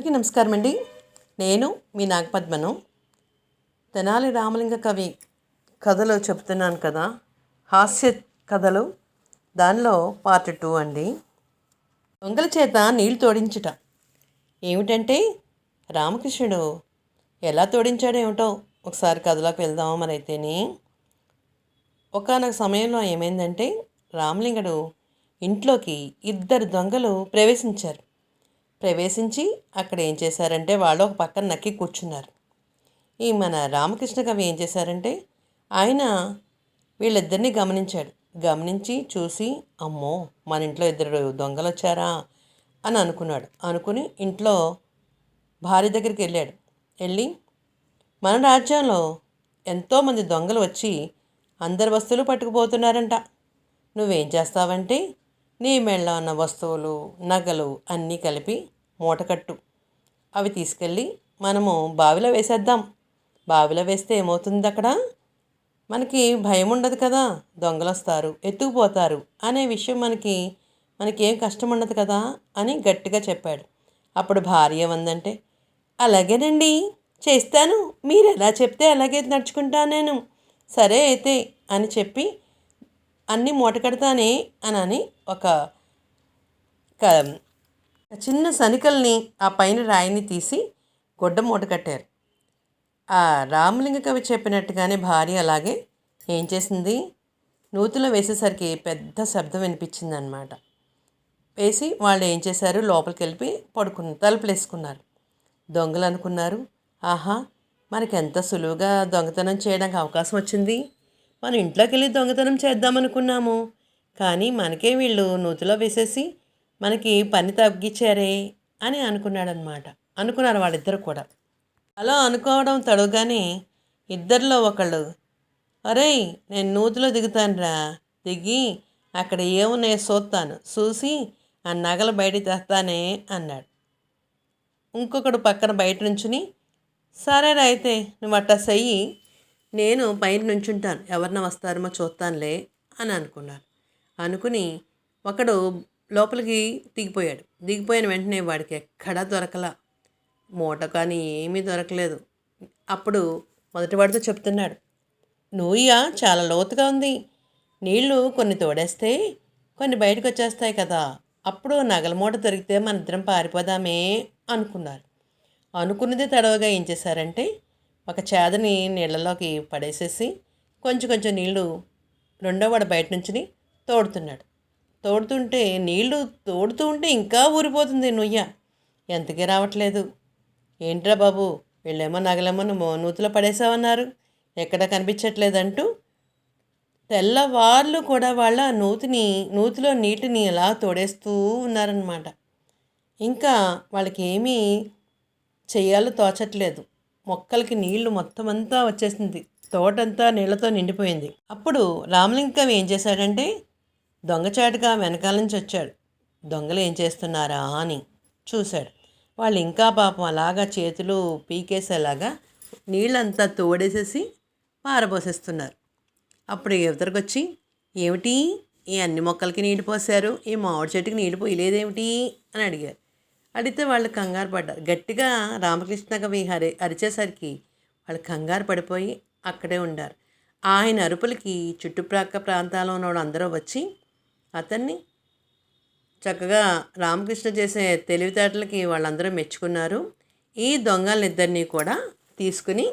అందరికీ నమస్కారం అండి నేను మీ నాగపద్మను. తెనాలి రామలింగ కవి కథలు చెప్తున్నాను కదా హాస్య కథలు దానిలో పార్ట్ టూ అండి. దొంగల చేత నీళ్ళు తోడించుట. ఏమిటంటే రామకృష్ణుడు ఎలా తోడించాడో ఏమిటో ఒకసారి కథలోకి వెళ్దాము మరి అయితేనే ఒకనొక సమయంలో ఏమైందంటే రామలింగడు ఇంట్లోకి ఇద్దరు దొంగలు ప్రవేశించారు. ప్రవేశించి అక్కడ ఏం చేశారంటే వాళ్ళు ఒక పక్కన నక్కి కూర్చున్నారు. ఈ మన రామకృష్ణ కవి ఏం చేశారంటే ఆయన వీళ్ళిద్దరిని గమనించాడు. గమనించి చూసి అమ్మో మన ఇంట్లో ఇద్దరు దొంగలు వచ్చారా అని అనుకున్నాడు. అనుకుని ఇంట్లో భార్య దగ్గరికి వెళ్ళాడు. వెళ్ళి మన రాజ్యంలో ఎంతోమంది దొంగలు వచ్చి అందరి వస్తువులు పట్టుకుపోతున్నారంట. నువ్వేం చేస్తావంటే నీ మెళ్ళ ఉన్న వస్తువులు నగలు అన్నీ కలిపి మూటకట్టు. అవి తీసుకెళ్ళి మనము బావిలో వేసేద్దాం. బావిలో వేస్తే ఏమవుతుంది అక్కడ మనకి భయం ఉండదు కదా? దొంగలు వస్తారు ఎత్తుకుపోతారు అనే విషయం మనకి మనకేం కష్టం ఉండదు కదా? అని గట్టిగా చెప్పాడు. అప్పుడు భార్య ఉందంటే అలాగేనండి చేస్తాను. మీరు ఎలా చెప్తే అలాగే నడుచుకుంటాను నేను. సరే అయితే అని చెప్పి అన్నీ మూట కడతానే అని అని ఒక క- చిన్న సనికల్ని ఆ పైన రాయిని తీసి గుడ్డ మూట కట్టారు. ఆ రామలింగ కవి చెప్పినట్టుగానే భార్య అలాగే ఏం చేసింది? నూతిలో వేసేసరికి పెద్ద శబ్దం వినిపించింది అనమాట వేసి వాళ్ళు ఏం చేశారు? లోపలికి వెళ్ళి పడుకున్న తలుపులు వేసుకున్నారు దొంగలు అనుకున్నారు ఆహా మనకి ఎంత సులువుగా దొంగతనం చేయడానికి అవకాశం వచ్చింది? మనం ఇంట్లోకి వెళ్ళి దొంగతనం చేద్దామనుకున్నాము. కానీ మనకే వీళ్ళు నూతిలో వేసేసి మనకి పని తగ్గించారే అని అనుకున్నాడనమాట. అనుకున్నారు వాళ్ళిద్దరు కూడా. అలా అనుకోవడం తడుగానే ఇద్దరిలో ఒకళ్ళు అరేయ్ నేను నూతిలో దిగుతానురా దిగి అక్కడ ఏమున్నాయో చూస్తాను చూసి ఆ నగలు బయట తెస్తానే అన్నాడు. ఇంకొకడు పక్కన బయట నుంచుని సరేరా అయితే నువ్వు అట్టా చెయ్యి నేను పైన నుంచుంటాను. ఎవరిన వస్తారేమో చూస్తానులే అని అనుకున్నాను. అనుకుని ఒకడు లోపలికి దిగిపోయాడు. దిగిపోయిన వెంటనే వాడికి ఎక్కడా దొరకలా. మూట కానీ ఏమీ దొరకలేదు. అప్పుడు మొదటివాడితో చెప్తున్నాడు నూయ చాలా లోతుగా ఉంది. నీళ్ళు కొన్ని తోడేస్తే కొన్ని బయటకు వచ్చేస్తాయి కదా. అప్పుడు నగల మూట దొరికితే మన ఇద్దరం పారిపోదామే అనుకున్నారు. అనుకున్నదే తడవగా ఏం చేశారంటే ఒక చేదని నీళ్ళలోకి పడేసేసి కొంచెం కొంచెం నీళ్ళు రెండో వాడు బయట నుంచి తోడుతున్నాడు. తోడుతుంటే నీళ్ళు తోడుతూ ఉంటే ఇంకా ఊరిపోతుంది నుయ్య. ఎంతకీ రావట్లేదు. ఏంట్రా బాబు వీళ్ళేమో నగలేమో నువ్వు నూతిలో పడేసావన్నారు. ఎక్కడ కనిపించట్లేదంటూ తెల్లవార్లు కూడా వాళ్ళ నూతిని నూతిలో నీటిని ఎలా తోడేస్తూ ఉన్నారనమాట ఇంకా వాళ్ళకి ఏమీ చేయాలో తోచట్లేదు. మొక్కలకి నీళ్ళు మొత్తం అంతా వచ్చేసింది. తోటంతా నీళ్ళతో నిండిపోయింది. అప్పుడు రామలింగం ఏం చేశాడంటే దొంగచాటుగా వెనకాల నుంచి వచ్చాడు. దొంగలు ఏం చేస్తున్నారా అని చూశాడు. వాళ్ళు ఇంకా పాపం అలాగా చేతులు పీకేసేలాగా నీళ్ళంతా తోడేసేసి పారబోసేస్తున్నారు. అప్పుడు యువతరకొచ్చి ఏమిటి? ఈ అన్ని మొక్కలకి నీళ్ళు పోసారు ఈ మామిడి చెట్టుకి నీళ్ళు పోయలేదేమిటి? అని అడిగారు. అడిగితే వాళ్ళు కంగారు పడ్డారు. గట్టిగా రామకృష్ణ కవి హరి అరిచేసరికి వాళ్ళు కంగారు పడిపోయి అక్కడే ఉండారు. ఆయన అరుపులకి చుట్టుప్రక్క ప్రాంతాల్లో ఉన్న వాళ్ళు అందరూ వచ్చి అతన్ని చక్కగా రామకృష్ణ చేసే తెలివితేటలకి వాళ్ళందరూ మెచ్చుకున్నారు. ఈ దొంగలిద్దరినీ కూడా తీసుకుని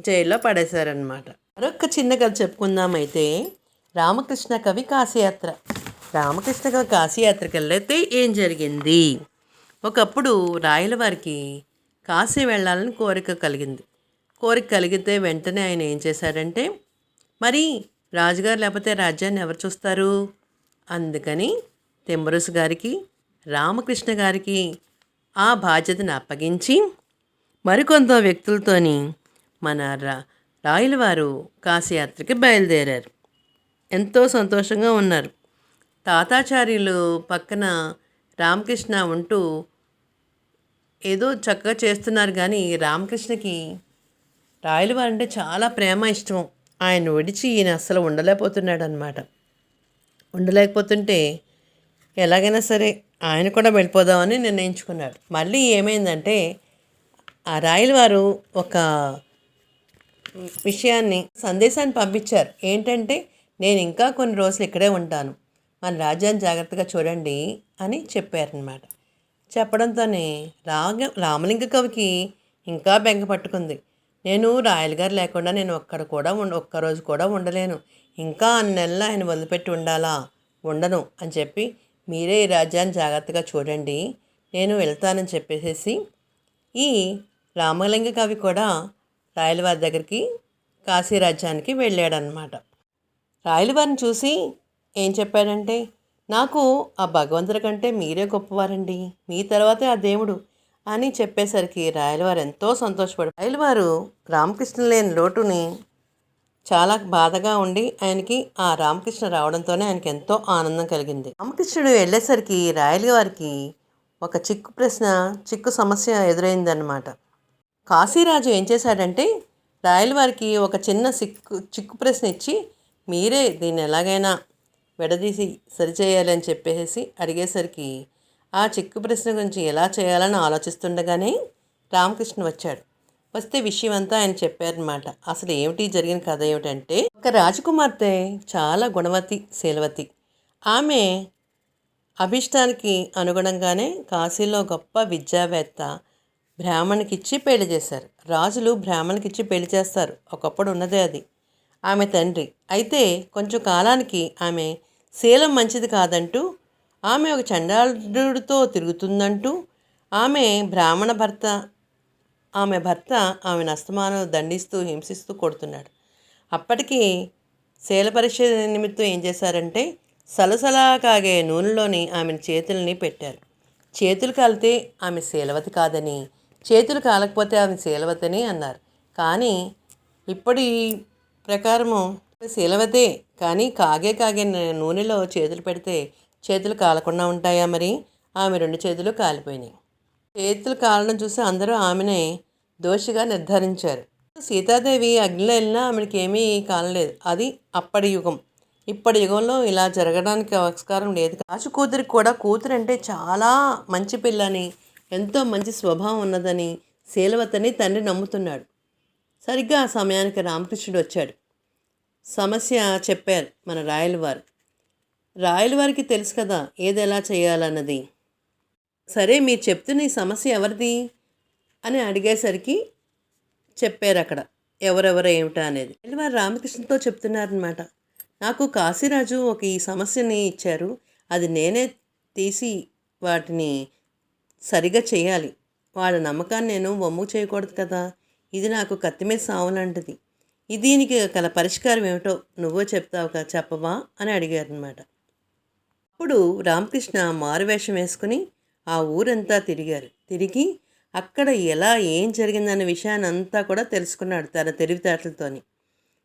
జైల్లో పడేశారనమాట మరొక చిన్న కథ చెప్పుకుందామైతే రామకృష్ణ కవి కాశీయాత్ర. రామకృష్ణ కవి కాశీయాత్రకు వెళ్ళైతే ఏం జరిగింది? ఒకప్పుడు రాయల వారికి కాశీ వెళ్ళాలని కోరిక కలిగింది. కోరిక కలిగితే వెంటనే ఆయన ఏం చేశాడంటే మరి రాజుగారు లేకపోతే రాజ్యాన్ని ఎవరు చూస్తారు? అందుకని తెమ్మరుసు గారికి రామకృష్ణ గారికి ఆ బాధ్యతను అప్పగించి మరికొంత వ్యక్తులతోని మన రా రాయలవారు కాశీయాత్రకి బయలుదేరారు. ఎంతో సంతోషంగా ఉన్నారు. తాతాచార్యులు పక్కన రామకృష్ణ ఉంటూ ఏదో చక్కగా చేస్తున్నారు కానీ రామకృష్ణకి రాయల అంటే చాలా ప్రేమ ఇష్టం. ఆయన విడిచి ఈయన అస్సలు ఉండలేకపోతున్నాడు అనమాట ఉండలేకపోతుంటే ఎలాగైనా సరే ఆయన కూడా వెళ్ళిపోదామని నిర్ణయించుకున్నాడు మళ్ళీ ఏమైందంటే ఆ రాయల వారు ఒక విషయాన్ని సందేశాన్ని పంపించారు. ఏంటంటే నేను ఇంకా కొన్ని రోజులు ఇక్కడే ఉంటాను. మన రాజ్యాన్ని జాగ్రత్తగా చూడండి అని చెప్పారనమాట చెప్పడంతోనే రాగ రామలింగ కవికి ఇంకా బెంగ పట్టుకుంది. నేను రాయలు గారు లేకుండా నేను ఒక్కడ కూడా ఉండ ఒక్కరోజు కూడా ఉండలేను. ఇంకా అన్ని నెలలు ఆయన వదిలిపెట్టి ఉండాలా? ఉండను అని చెప్పి మీరే ఈ రాజ్యాన్ని జాగ్రత్తగా చూడండి నేను వెళ్తానని చెప్పేసి ఈ రామలింగ కవి కూడా రాయలవారి దగ్గరికి కాశీ రాజ్యానికి వెళ్ళాడనమాట రాయలవారిని చూసి ఏం చెప్పాడంటే నాకు ఆ భగవంతుడి కంటే మీరే గొప్పవారండి. మీ తర్వాతే ఆ దేవుడు అని చెప్పేసరికి రాయలవారు ఎంతో సంతోషపడు రాయలవారు రామకృష్ణ లేని లోటుని చాలా బాధగా ఉండి ఆయనకి ఆ రామకృష్ణ రావడంతోనే ఆయనకి ఎంతో ఆనందం కలిగింది. రామకృష్ణుడు వెళ్ళేసరికి రాయల వారికి ఒక చిక్కు ప్రశ్న చిక్కు సమస్య ఎదురైందన్నమాట. కాశీరాజు ఏం చేశాడంటే రాయలవారికి ఒక చిన్న సిక్కు చిక్కు ప్రశ్న ఇచ్చి మీరే దీన్ని ఎలాగైనా విడదీసి సరిచేయాలని చెప్పేసి అడిగేసరికి ఆ చిక్కు ప్రశ్న గురించి ఎలా చేయాలని ఆలోచిస్తుండగానే రామకృష్ణ వచ్చాడు. వస్తే విషయం అంతా ఆయన చెప్పారనమాట అసలు ఏమిటి? జరిగిన కథ ఏమిటంటే ఒక రాజకుమార్తె చాలా గుణవతి శీలవతి. ఆమె అభిష్టానికి అనుగుణంగానే కాశీలో గొప్ప విద్యావేత్త బ్రాహ్మణికిచ్చి పెళ్ళి చేశారు. రాజులు బ్రాహ్మణికిచ్చి పెళ్ళి చేస్తారు. ఒకప్పుడు ఉన్నదే అది. ఆమె తండ్రి. అయితే కొంచెం కాలానికి ఆమె శీలం మంచిది కాదంటూ ఆమె ఒక చండాలుడితో తిరుగుతుందంటూ ఆమె బ్రాహ్మణ భర్త ఆమె భర్త ఆమెను అస్తమానం దండిస్తూ హింసిస్తూ కొడుతున్నాడు. అప్పటికి శీల పరీక్ష నిమిత్తం ఏం చేశారంటే సలసలా కాగే నూనెలోని ఆమెను చేతుల్ని పెట్టారు. చేతులు కాలితే ఆమె శీలవతి కాదని చేతులు కాలకపోతే ఆమె శీలవతని అన్నారు. కానీ ఇప్పటి ప్రకారము శీలవతే కానీ కాగే కాగే నూనెలో చేతులు పెడితే చేతులు కాలకుండా ఉంటాయా మరి? ఆమె రెండు చేతులు కాలిపోయినాయి. చేతులు కాలడం చూసి అందరూ ఆమెనే దోషిగా నిర్ధారించారు. సీతాదేవి అగ్నిలో వెళ్ళినా ఆమెకి ఏమీ కాలలేదు. అది అప్పటి యుగం. ఇప్పటి యుగంలో ఇలా జరగడానికి ఆస్కారం లేదు. కాచు కూతురికి కూడా కూతురు అంటే చాలా మంచి పిల్లని ఎంతో మంచి స్వభావం ఉన్నదని శీలవతని తండ్రి నమ్ముతున్నాడు. సరిగ్గా ఆ సమయానికి రామకృష్ణుడు వచ్చాడు. సమస్య చెప్పారు మన రాయల వారు రాయల వారికి తెలుసు కదా ఏది ఎలా చేయాలన్నది. సరే మీరు చెప్తున్న ఈ సమస్య ఎవరిది? అని అడిగేసరికి చెప్పారు అక్కడ. ఎవరెవరు ఏమిటా అనేది. వారు రామకృష్ణతో చెప్తున్నారనమాట నాకు కాశీరాజు ఒక ఈ సమస్యని ఇచ్చారు. అది నేనే తీసి వాటిని సరిగా చేయాలి. వాళ్ళ నమ్మకాన్ని నేను వమ్ము చేయకూడదు కదా. ఇది నాకు కత్తిమీద సావు లాంటిది. దీనికి గల పరిష్కారం ఏమిటో నువ్వో చెప్తావు కదా చెప్పవా అని అడిగారనమాట అప్పుడు రామకృష్ణ మారువేషం వేసుకుని ఆ ఊరంతా తిరిగారు. తిరిగి అక్కడ ఎలా ఏం జరిగిందన్న విషయాన్ని అంతా కూడా తెలుసుకున్నాడు తన తెలివితేటలతోని.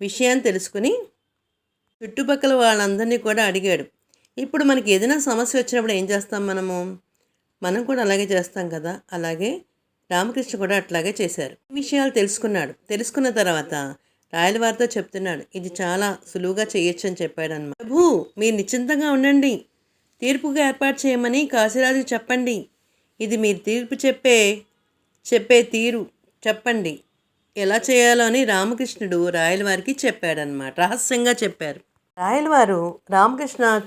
విషయాన్ని తెలుసుకుని చుట్టుపక్కల వాళ్ళందరినీ కూడా అడిగాడు. ఇప్పుడు మనకి ఏదైనా సమస్య వచ్చినప్పుడు ఏం చేస్తాం మనము? మనం కూడా అలాగే చేస్తాం కదా? అలాగే రామకృష్ణ కూడా అట్లాగే చేశారు. విషయాలు తెలుసుకున్నాడు. తెలుసుకున్న తర్వాత రాయలవారితో చెప్తున్నాడు. ఇది చాలా సులువుగా చేయొచ్చు అని చెప్పాడు అనమాట ప్రభు మీరు నిశ్చింతగా ఉండండి. తీర్పుగా ఏర్పాటు చేయమని కాశీరాజు చెప్పండి. ఇది మీరు తీర్పు చెప్పే చెప్పే తీరు. చెప్పండి. ఎలా చేయాలో అని రామకృష్ణుడు రాయలవారికి చెప్పాడనమాట రహస్యంగా చెప్పారు. రాయలవారు రామకృష్ణ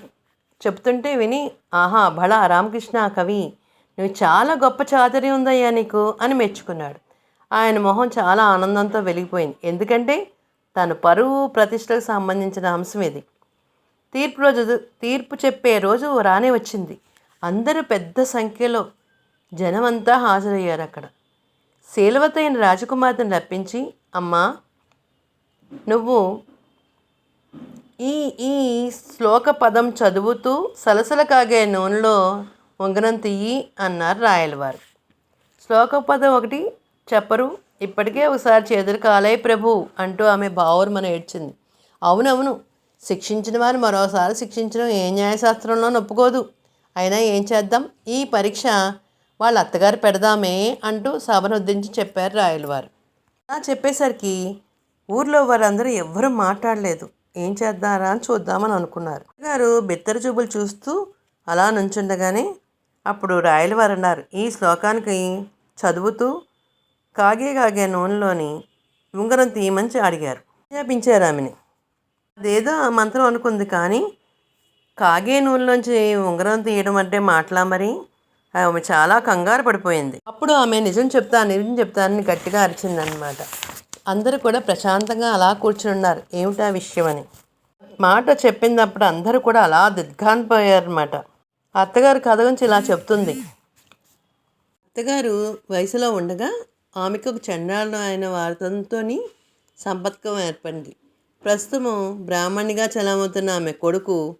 చెప్తుంటే విని ఆహా బళ రామకృష్ణ కవి నువ్వు చాలా గొప్ప చాతుర్యం ఉందయ్యా నీకు అని మెచ్చుకున్నాడు. ఆయన మొహం చాలా ఆనందంతో వెలిగిపోయింది. ఎందుకంటే తను పరువు ప్రతిష్టకు సంబంధించిన అంశం ఇది. తీర్పు రోజు తీర్పు చెప్పే రోజు రానే వచ్చింది. అందరూ పెద్ద సంఖ్యలో జనమంతా హాజరయ్యారు అక్కడ. శీలవతైన రాజకుమార్తెను రప్పించి అమ్మా నువ్వు ఈ ఈ శ్లోక పదం చదువుతూ సలసల కాగే నూనెలో ఉంగరం తీయి అన్నారు రాయలవారు. శ్లోక పదం ఒకటి చెప్పరు ఇప్పటికే ఒకసారి చేతులు కాలే ప్రభు అంటూ ఆమె బావురమని ఏడ్చింది. అవునవును శిక్షించిన వారు మరోసారి శిక్షించడం ఏ న్యాయశాస్త్రంలో నొప్పుకోదు. అయినా ఏం చేద్దాం? ఈ పరీక్ష వాళ్ళ అత్తగారు పెడదామే అంటూ సభను ఉద్దించి చెప్పారు రాయలవారు అలా చెప్పేసరికి ఊర్లో వారందరూ ఎవ్వరూ మాట్లాడలేదు. ఏం చేద్దారా అని చూద్దామని అనుకున్నారు. గారు బిత్తర చూపులు చూస్తూ అలా నుంచుండగానే అప్పుడు రాయలవారు అన్నారు ఈ శ్లోకానికి చదువుతూ కాగే కాగే నూనెలోని ఉంగరం తీయమని అడిగారు. ఆజ్ఞాపించారు ఆమెని. అదేదో ఆ మంత్రం అనుకుంది కానీ కాగే నూనెలోంచి ఉంగరం తీయడం అంటే మాటలా మరి? ఆమె చాలా కంగారు పడిపోయింది. అప్పుడు ఆమె నిజం చెప్తా నిజం చెప్తానని గట్టిగా అరిచిందనమాట అందరూ కూడా ప్రశాంతంగా అలా కూర్చుని ఉన్నారు ఏమిటా విషయం అని మాట చెప్పినప్పుడు అందరూ కూడా అలా దిగ్గానిపోయారనమాట అత్తగారు కథ గురించి ఇలా చెప్తుంది. అత్తగారు వయసులో ఉండగా ఆమెకు ఒక చండాలు అయిన వారితో సంపర్కం ఏర్పడింది. ప్రస్తుతం బ్రాహ్మణిగా చలమవుతున్న ఆమె కొడుకు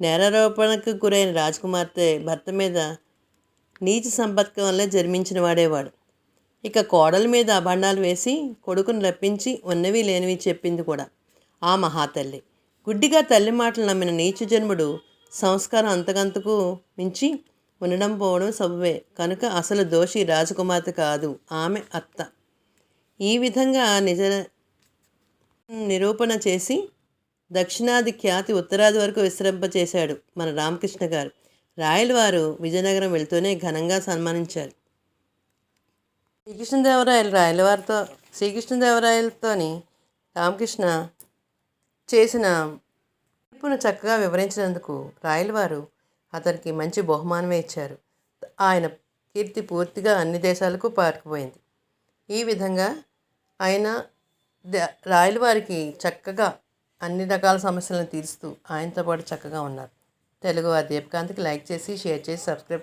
నేరారోపణకు గురైన రాజకుమార్తె భర్త మీద నీచ సంపర్కం వల్ల జన్మించిన వాడేవాడు. ఇక కోడల మీద అభండాలు వేసి కొడుకును రప్పించి ఉన్నవి లేనివి చెప్పింది కూడా ఆ మహాతల్లి. గుడ్డిగా తల్లి మాటలు నమ్మిన నీచ జన్ముడు సంస్కారం అంతకంతకు మించి ఉండడం పోవడం సబబే కనుక అసలు దోషి రాజకుమార్తె కాదు. ఆమె అత్త. ఈ విధంగా నిజ నిరూపణ చేసి దక్షిణాది ఖ్యాతి ఉత్తరాది వరకు విశ్రంపచేశాడు మన రామకృష్ణ గారు. రాయల వారు విజయనగరం వెళ్తూనే ఘనంగా సన్మానించారు. శ్రీకృష్ణదేవరాయలు రాయలవారితో శ్రీకృష్ణదేవరాయలతోని రామకృష్ణ చేసిన తీర్పును చక్కగా వివరించినందుకు రాయలవారు అతనికి మంచి బహుమానమే ఇచ్చారు. ఆయన కీర్తి పూర్తిగా అన్ని దేశాలకు పారుకుపోయింది ఈ విధంగా ఆయన ద- రాయలవారికి చక్కగా అన్ని రకాల సమస్యలను తీరుస్తూ ఆయనతో పాటు చక్కగా ఉన్నారు. తెలుగు ఆ దీపకాంత్కి లైక్ చేసి షేర్ చేసి సబ్స్క్రైబ్